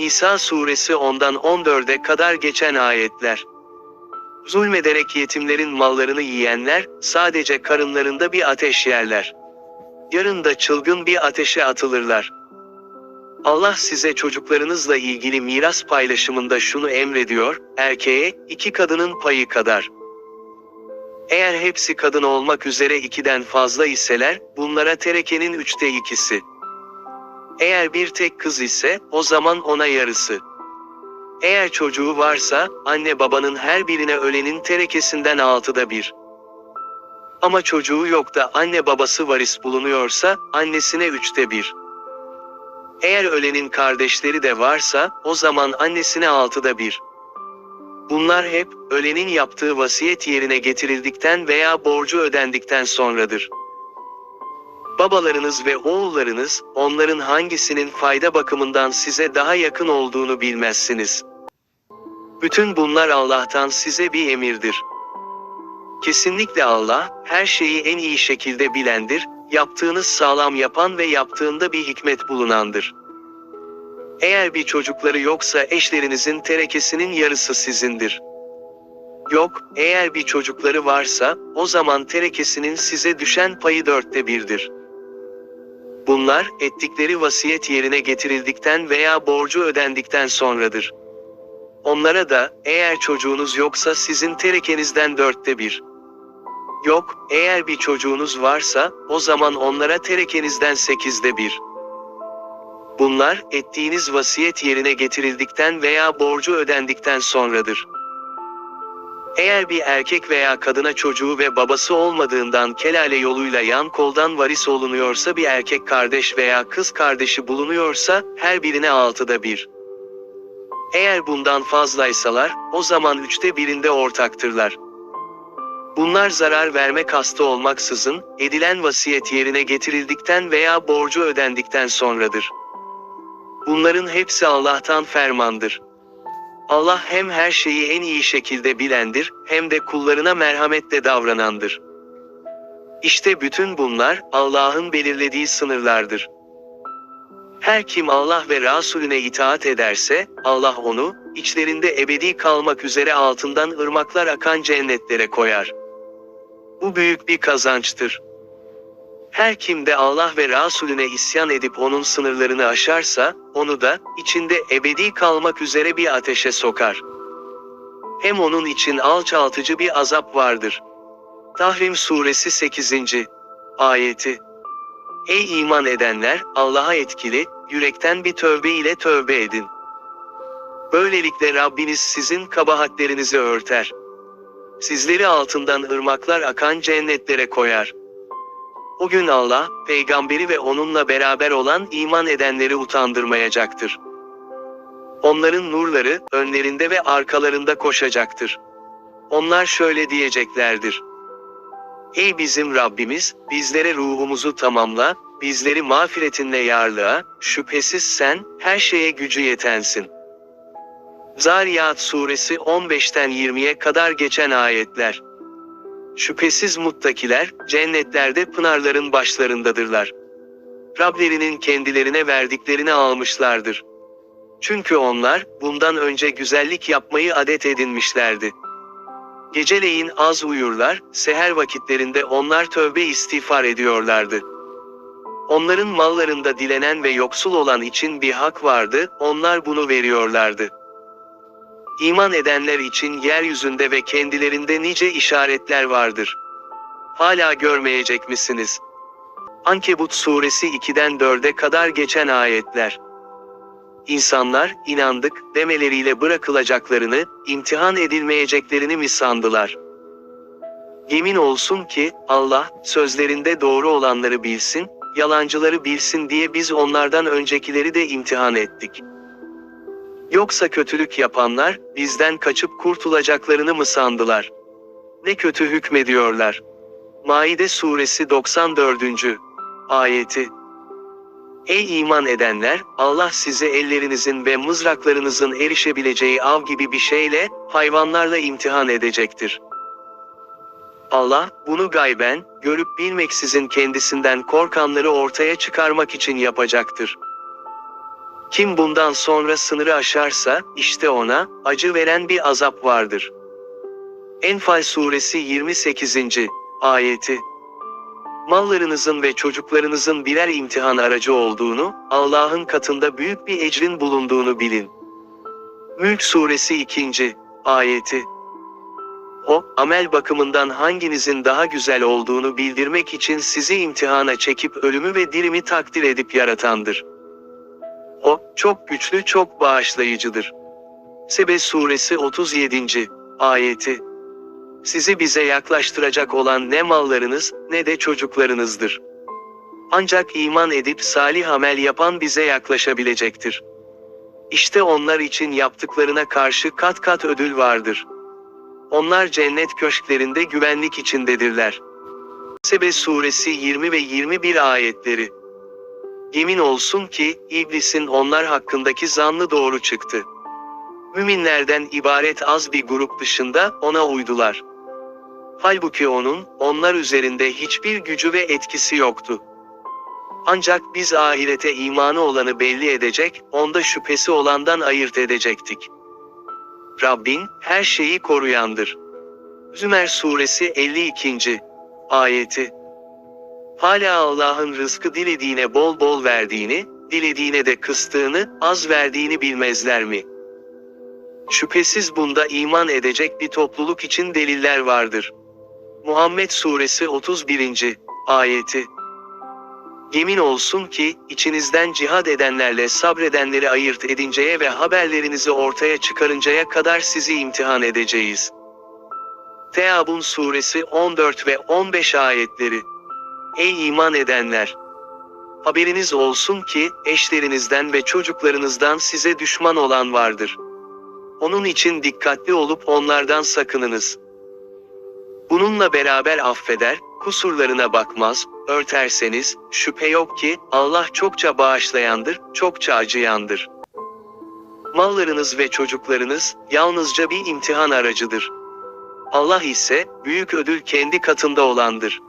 Nisa suresi 10'dan 14'e kadar geçen ayetler. Zulmederek yetimlerin mallarını yiyenler, sadece karınlarında bir ateş yerler. Yarın da çılgın bir ateşe atılırlar. Allah size çocuklarınızla ilgili miras paylaşımında şunu emrediyor, erkeğe, iki kadının payı kadar. Eğer hepsi kadın olmak üzere ikiden fazla iseler, bunlara terekenin üçte ikisi. Eğer bir tek kız ise, o zaman ona yarısı. Eğer çocuğu varsa, anne babanın her birine ölenin terekesinden altıda bir. Ama çocuğu yok da anne babası varis bulunuyorsa, annesine üçte bir. Eğer ölenin kardeşleri de varsa, o zaman annesine altıda bir. Bunlar hep, ölenin yaptığı vasiyet yerine getirildikten veya borcu ödendikten sonradır. Babalarınız ve oğullarınız, onların hangisinin fayda bakımından size daha yakın olduğunu bilmezsiniz. Bütün bunlar Allah'tan size bir emirdir. Kesinlikle Allah, her şeyi en iyi şekilde bilendir, yaptığınız sağlam yapan ve yaptığında bir hikmet bulunandır. Eğer bir çocukları yoksa eşlerinizin terekesinin yarısı sizindir. Yok, eğer bir çocukları varsa, o zaman terekesinin size düşen payı dörtte birdir. Bunlar, ettikleri vasiyet yerine getirildikten veya borcu ödendikten sonradır. Onlara da, eğer çocuğunuz yoksa sizin terekenizden dörtte bir. Yok, eğer bir çocuğunuz varsa, o zaman onlara terekenizden sekizde bir. Bunlar, ettiğiniz vasiyet yerine getirildikten veya borcu ödendikten sonradır. Eğer bir erkek veya kadına çocuğu ve babası olmadığından kelale yoluyla yan koldan varis olunuyorsa bir erkek kardeş veya kız kardeşi bulunuyorsa, her birine altıda bir. Eğer bundan fazlaysalar, o zaman üçte birinde ortaktırlar. Bunlar zarar verme kastı olmaksızın, edilen vasiyet yerine getirildikten veya borcu ödendikten sonradır. Bunların hepsi Allah'tan fermandır. Allah hem her şeyi en iyi şekilde bilendir, hem de kullarına merhametle davranandır. İşte bütün bunlar, Allah'ın belirlediği sınırlardır. Her kim Allah ve Rasulüne itaat ederse, Allah onu, içlerinde ebedi kalmak üzere altından ırmaklar akan cennetlere koyar. Bu büyük bir kazançtır. Her kim de Allah ve Rasulüne isyan edip onun sınırlarını aşarsa, onu da, içinde ebedi kalmak üzere bir ateşe sokar. Hem onun için alçaltıcı bir azap vardır. Tahrim Suresi 8. Ayeti Ey iman edenler, Allah'a etkili, yürekten bir tövbe ile tövbe edin. Böylelikle Rabbiniz sizin kabahatlerinizi örter. Sizleri altından ırmaklar akan cennetlere koyar. O gün Allah, peygamberi ve onunla beraber olan iman edenleri utandırmayacaktır. Onların nurları, önlerinde ve arkalarında koşacaktır. Onlar şöyle diyeceklerdir. Ey bizim Rabbimiz, bizlere ruhumuzu tamamla, bizleri mağfiretinle yarlığa, şüphesiz sen, her şeye gücü yetensin. Zariyat suresi 15'ten 20'ye kadar geçen ayetler. Şüphesiz muttakiler, cennetlerde pınarların başlarındadırlar. Rablerinin kendilerine verdiklerini almışlardır. Çünkü onlar, bundan önce güzellik yapmayı adet edinmişlerdi. Geceleyin az uyurlar, seher vakitlerinde onlar tövbe istiğfar ediyorlardı. Onların mallarında dilenen ve yoksul olan için bir hak vardı, onlar bunu veriyorlardı. İman edenler için yeryüzünde ve kendilerinde nice işaretler vardır. Hala görmeyecek misiniz? Ankebut suresi 2'den 4'e kadar geçen ayetler. İnsanlar, inandık, demeleriyle bırakılacaklarını, imtihan edilmeyeceklerini mi sandılar? Yemin olsun ki, Allah, sözlerinde doğru olanları bilsin, yalancıları bilsin diye biz onlardan öncekileri de imtihan ettik. Yoksa kötülük yapanlar, bizden kaçıp kurtulacaklarını mı sandılar? Ne kötü hükmediyorlar. Maide suresi 94. ayeti. Ey iman edenler, Allah size ellerinizin ve mızraklarınızın erişebileceği av gibi bir şeyle, hayvanlarla imtihan edecektir. Allah, bunu gayben, görüp bilmeksizin kendisinden korkanları ortaya çıkarmak için yapacaktır. Kim bundan sonra sınırı aşarsa, işte ona, acı veren bir azap vardır. Enfal suresi 28. ayeti. Mallarınızın ve çocuklarınızın birer imtihan aracı olduğunu, Allah'ın katında büyük bir ecrin bulunduğunu bilin. Mülk suresi 2. ayeti. O, amel bakımından hanginizin daha güzel olduğunu bildirmek için sizi imtihana çekip ölümü ve dirimi takdir edip yaratandır. O, çok güçlü çok bağışlayıcıdır. Sebe suresi 37. ayeti. Sizi bize yaklaştıracak olan ne mallarınız, ne de çocuklarınızdır. Ancak iman edip salih amel yapan bize yaklaşabilecektir. İşte onlar için yaptıklarına karşı kat kat ödül vardır. Onlar cennet köşklerinde güvenlik içindedirler. Sebe suresi 20 ve 21 ayetleri. Yemin olsun ki, iblisin onlar hakkındaki zannı doğru çıktı. Müminlerden ibaret az bir grup dışında ona uydular. Halbuki onun, onlar üzerinde hiçbir gücü ve etkisi yoktu. Ancak biz ahirete imanı olanı belli edecek, onda şüphesi olandan ayırt edecektik. Rabbin, her şeyi koruyandır. Zümer suresi 52. ayeti. Hala Allah'ın rızkı dilediğine bol bol verdiğini, dilediğine de kıstığını, az verdiğini bilmezler mi? Şüphesiz bunda iman edecek bir topluluk için deliller vardır. Muhammed suresi 31. ayeti. Yemin olsun ki, içinizden cihad edenlerle sabredenleri ayırt edinceye ve haberlerinizi ortaya çıkarıncaya kadar sizi imtihan edeceğiz. Teabun suresi 14 ve 15 ayetleri. Ey iman edenler! Haberiniz olsun ki, eşlerinizden ve çocuklarınızdan size düşman olan vardır. Onun için dikkatli olup onlardan sakınınız. Bununla beraber affeder, kusurlarına bakmaz, örterseniz, şüphe yok ki, Allah çokça bağışlayandır, çokça acıyandır. Mallarınız ve çocuklarınız, yalnızca bir imtihan aracıdır. Allah ise, büyük ödül kendi katında olandır.